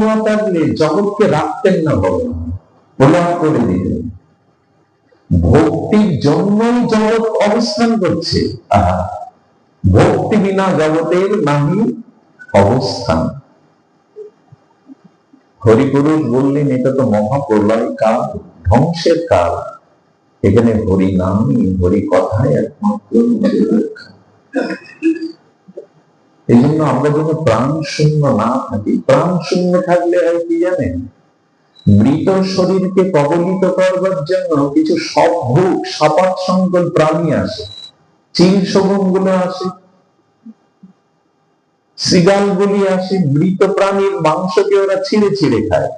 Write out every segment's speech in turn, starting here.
না থাকলে জগৎকে রাখতেন না ভগবান। প্রলাপ করে দিলেন। ভক্তির জন্যই জগৎ অবস্থান করছে। ভক্তি বিনা জগতের নাহি অবস্থান। হরিপুরুষ বললেন, এটা তো মহাপ্রলয় কাল, ধ্বংসের কাল। এখানে হরি নামই হরি কথাই একমাত্র। এই জন্য আমরা যেন প্রাণ শূন্য না থাকি। প্রাণ শূন্য থাকলে হয় কি জানেন? মৃত শরীরকে কবলিত করবার জন্য কিছু সভোগ সপাট সংকল প্রাণী আসে। চিল শগুনগুলো আসে। সিগাল গুলি আসে। মৃত প্রাণীর মাংসকে ওরা ছিঁড়ে ছিঁড়ে খায়।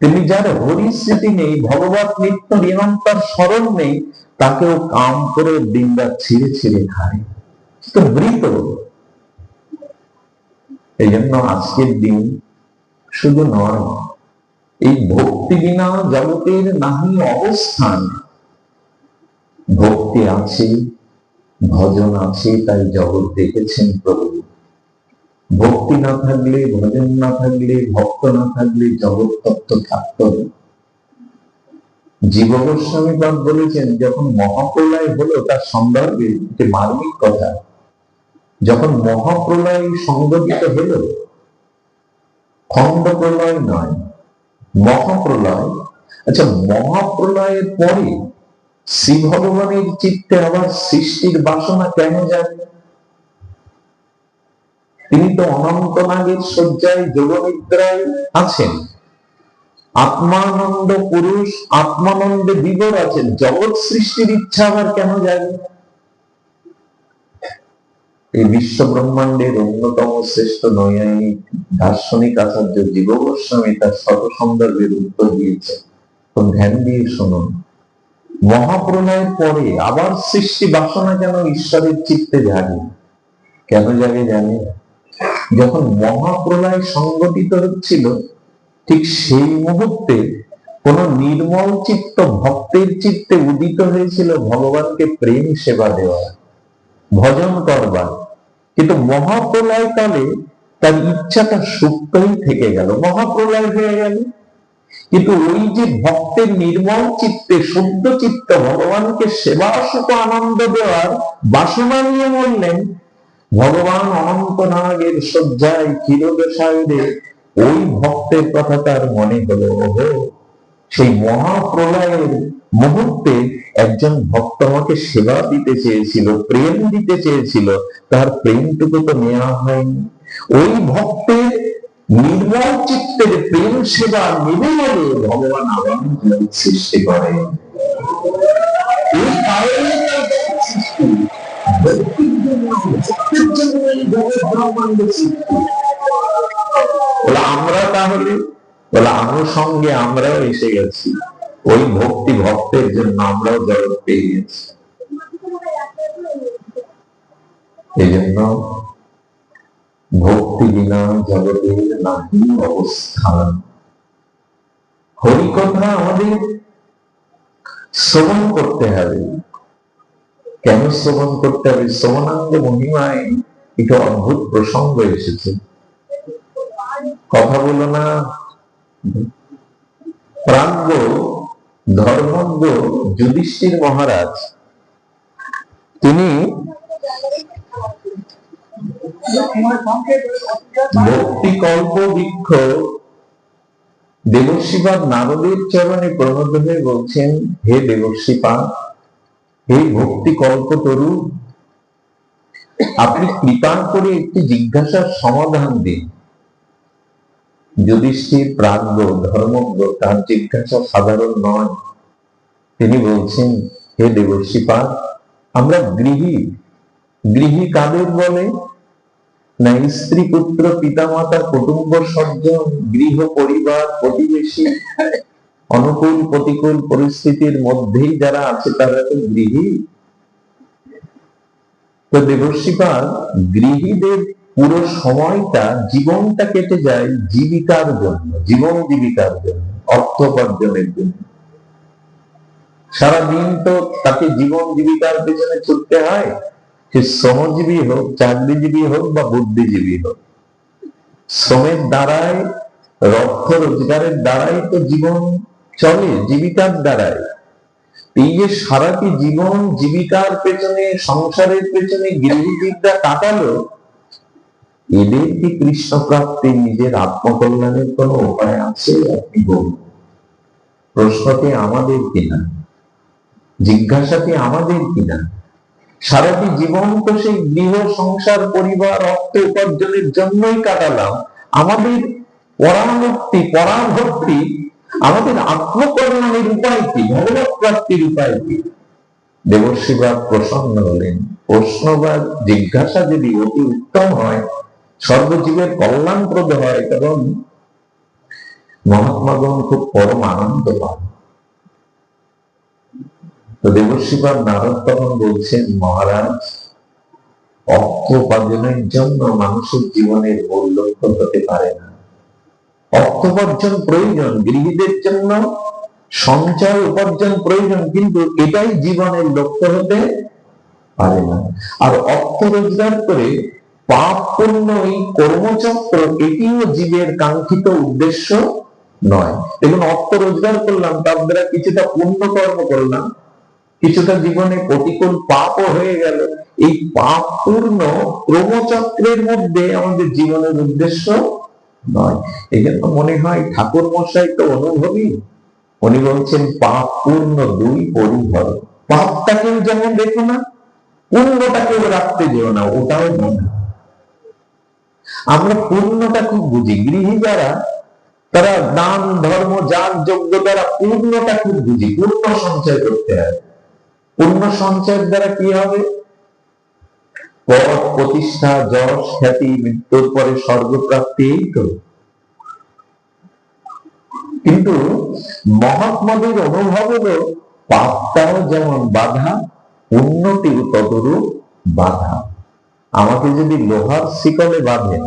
তেমনি যার হরিস্মৃতি নেই, ভগবত নিত্য নিরন্তর স্মরণ নেই, তাকেও কাম করে দিনরাত ছিঁড়ে ছিঁড়ে খায়। তো মৃত এই জন্য আজকের দিন শুধু নয়, এই ভক্তি বিনা জগতের নাহি অবস্থান। ভক্তি আছে, ভজন আছে, তাই জগৎ দেখেছেন প্রভু। ভক্তি না থাকলে, ভজন না থাকলে, ভক্ত না থাকলে জগৎ তত্ত্ব থাকত। জীব গোস্বামী বলেছেন, যখন মহাপ্রলয় হলো, তার সন্দর্ভে মার্মিক কথা। যখন মহাপ্রলয় সংগঠিত হলো খণ্ড প্রলয় নয়, মহাপ্রলয়। আচ্ছা মহাপ্রলয়ের পরে শ্রী ভগবানের চিত্তে আবার সৃষ্টির বাসনা কেন জানে তিনি তো অনন্ত নাগের শয্যায় যোগনিদ্রায় আছেন। আত্মানন্দ পুরুষ, আত্মানন্দে বিবর আছেন। জগৎ সৃষ্টির ইচ্ছা আবার কেন জানে এই বিশ্ব ব্রহ্মাণ্ডের অন্যতম শ্রেষ্ঠ নৈয়ায়িক দার্শনিক আচার্য জীব গোস্বামী তার শত সন্দর্ভের উত্তর দিয়েছে তো ধ্যান দিয়ে শুনুন। মহাপ্রলয়ের পরে আবার সৃষ্টি বাসনা কেন ঈশ্বরের চিত্তে জাগে। কেন জাগে জানে? যখন মহাপ্রলয় সংগঠিত হচ্ছিল, ঠিক সেই মুহূর্তে কোন নির্মল চিত্ত ভক্তের চিত্তে উদিত হয়েছিল ভগবানকে প্রেম সেবা দেওয়া ভজন করবার। কিন্তু মহাপ্রলয় কালে তার ইচ্ছাটা সুপ্তই থেকে গেল, মহাপ্রলয় হয়ে গেল। কিন্তু ওই যে ভক্তের নির্মল চিত্তে, শুদ্ধ চিত্ত ভগবানকে সেবা সুখ আনন্দ দেওয়ার বাসনা নিয়ে বললেন, ভগবান অনন্ত নাগের শয্যায় ক্ষীরদশায়ুরে ওই ভক্তের কথা তার মনে হলো সেই মহাপ্রলয়ের মুহূর্তে একজন ভক্ত আমাকে সেবা দিতে চেয়েছিল, প্রেম দিতে চেয়েছিল। তার প্রেমটুকু তো নেওয়া হয়নি। ওই ভক্তের নির্মল চিত্তের প্রেম সেবা নেবে বলে ভগবান আবার সৃষ্টি। বলে আমরা তাহলে, বলে আনুষঙ্গে আমরাও এসে গেছি। ওই ভক্তি ভক্তের জন্য আমরাও জগৎ পেয়ে গেছি এই জন্য ভক্তি বিনা জগতের নাহি অবস্থান। হরিকথা আমাদের শ্রবণ করতে হবে। কেন শ্রবণ করতে হবে? শ্রবণাঙ্গ মহিমায় একটু অদ্ভুত প্রসঙ্গ এসেছে। কথা বলো না। প্রাজ্ঞ ধর্মজ্ঞ যুধিষ্ঠির মহারাজ, তিনি ভক্তি কল্প বৃক্ষ দেবর্ষিপাদ নারদের চরণে প্রণত হয়ে বলছেন, হে দেবর্ষিপাদ হে ভক্তি কল্প তরু, আপনি কৃপা করে একটি জিজ্ঞাসার সমাধান দিন। যুধিষ্ঠির প্রাজ্ঞ, ধর্মজ্ঞ তার জিজ্ঞাসা সাধারণ নয়। তিনি বলছেন, হে দেবর্ষিপাদ আমরা গৃহী। গৃহী কাদের বলে? না স্ত্রী পুত্র পিতামাতা কুটুম্ব সজ্জন, গৃহ পরিবার প্রতিবেশী। অনুকূল প্রতিকূল পরিস্থিতির মধ্যেই যারা আছে, তারা তো গৃহী। তো দেবর্ষিপাল গৃহীদের পুরো সময়টা জীবনটা কেটে যায় জীবিকার জন্য, জীবন জীবিকার জন্য, অর্থ উপার্জনের জন্য। সারাদিন তো তাকে জীবন জীবিকার পেছনে ছুটতে হয়। সে শ্রমজীবী হোক, চাকরিজীবী হোক বা বুদ্ধিজীবী হোক। শ্রমের দ্বারাই, রক্ষ রোজগারের দ্বারাই তো জীবন চলে, জীবিকার দ্বারাই। এই যে সারাটি জীবন জীবিকার পেছনে, সংসারের পেছনে গৃহবিদ্যা কাটালো এদের কি কৃষ্ণ প্রাপ্তি নিজের আত্মকল্যাণের কোন উপায় আছে? আপনি বলুন। প্রশ্নটি আমাদের কিনা? জিজ্ঞাসাটি আমাদের কিনা? সারাটি জীবন তো সেই গৃহ সংসার, পরিবার, অর্থ উপার্জনের জন্যই কাটালাম। আমাদের পরামুক্তি পরাভক্তি, আমাদের আত্মকল্যাণের উপায় কি? ভগবত প্রাপ্তির উপায় কি? দেবশিবাদ প্রসন্ন হলেন। প্রশ্নবাদ, জিজ্ঞাসা যদি অতি উত্তম হয় সর্বজীবের কল্যাণপ্রদ হয় তখন মহাত্মাগণ খুব পরম আনন্দ পান তো দেবশিবাদ নারদ তখন বলছেন, মহারাজ অর্থ উপার্জনের জন্য মানুষের জীবনের মূল লক্ষ্য হতে পারে না। অর্থ উপার্জন প্রয়োজন, গৃহীদের জন্য সঞ্চয় উপার্জন প্রয়োজন, কিন্তু এটাই জীবনের লক্ষ্য হতে পারে না। আর অর্থ রোজগার করে পাপ পূর্ণ এই কর্মচক্র, এটিও জীবের কাঙ্ক্ষিত উদ্দেশ্য নয়। দেখুন, অর্থ রোজগার করলাম, তার দ্বারা কিছুটা পুণ্য কর্ম করলাম, কিছুটা জীবনে প্রতিকূল পাপও হয়ে গেল। এই পাপ পূর্ণ কর্মচক্রের মধ্যে আমাদের জীবনের উদ্দেশ্য নয়। এই জন্য মনে হয় ঠাকুর মশাই তো অনুভবী। উনি বলছেন পাপ পূর্ণ দুই পরিভর পাপটাকেও যেমন দেখো না, পুণ্যটাকেও রাখতে যেও না, ওটাও মনে আমরা পুণ্যটা খুব বুঝি। গৃহী যারা, তারা দান, ধর্ম যার যোগ্য দ্বারা পূর্ণটা খুব বুঝি। পূর্ণ সঞ্চয় করতে হয়। পূর্ণ সঞ্চয়ের দ্বারা কি হবে? পদ প্রতিষ্ঠা যশ খ্যাতি, মৃত্যুর পরে স্বর্গপ্রাপ্তি, এই তো। কিন্তু মহাত্মাদের অনুভব হলো, পাপটাও যেমন বাধা উন্নতির তদরূপ বাধা। আমাকে যদি লোহার শিকলে বাঁধেন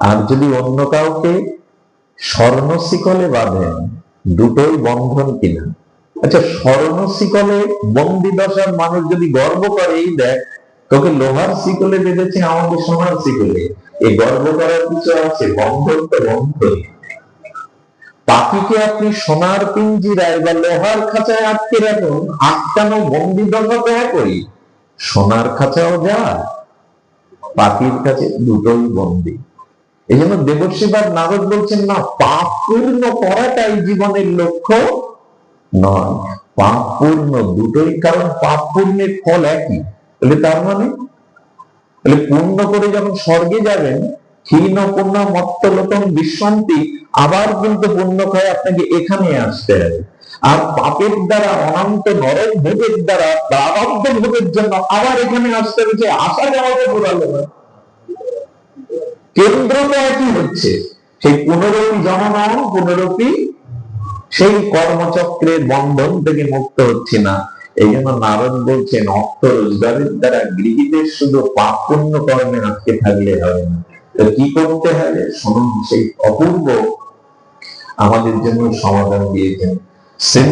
আর যদি অন্য কাউকে স্বর্ণ শিকলে বাঁধেন দুটোই বন্ধন কিনা? আচ্ছা স্বর্ণ শিকলে বন্দি দশার মানুষ যদি গর্ব করে, এই দেখ, তোকে লোহার শিকলে বেঁধেছে আমাকে সোনার শিকলে। এই গর্ব করার কিছু আছে? বন্ধন তো বন্ধন। পাখিকে আপনি সোনার পিঞ্জিরায় বা লোহার খাঁচায় আটকে রাখুন, আটকানো বন্দি দশা একই সোনার খাঁচাও যা, পাখির কাছে দুটোই বন্দি। এই জন্য দেবশিবাদ নারদ বলছেন, না, পাপ পূর্ণ করাটাই জীবনের লক্ষ্য নয়। পাপ পূর্ণ দুটোই, কারণ পাপ পূর্ণের ফল একই। তাহলে তার মানে? তাহলে পূর্ণ করে যখন স্বর্গে যাবেন, ক্ষীণ পূর্ণ মত্ত লোকন বিশ্রান্তি আবার কিন্তু পূর্ণ করে আপনাকে এখানে আসতে হবে। আর পাপের দ্বারা অনন্ত নরক ভোগের দ্বারা প্রারব্ধ ভোগের জন্য আবার এখানে আসতে যে আসা যাওয়াতে বোঝালো না। কেন্দ্রটা একই হচ্ছে? সেই পুনরপি জননন পুনরপি সেই কর্মচক্রের বন্ধন থেকে মুক্ত হচ্ছে না। এই জন্য নারদ বলছেন অর্থ রোজগারের দ্বারা গৃহীদের শুধু পাপ পুণ্য কর্মে আটকে থাকলে হবে না। তো কি করতে হবে? শুনুন, সেই অপূর্ব আমাদের জন্য সমাধান দিয়েছেন। sim.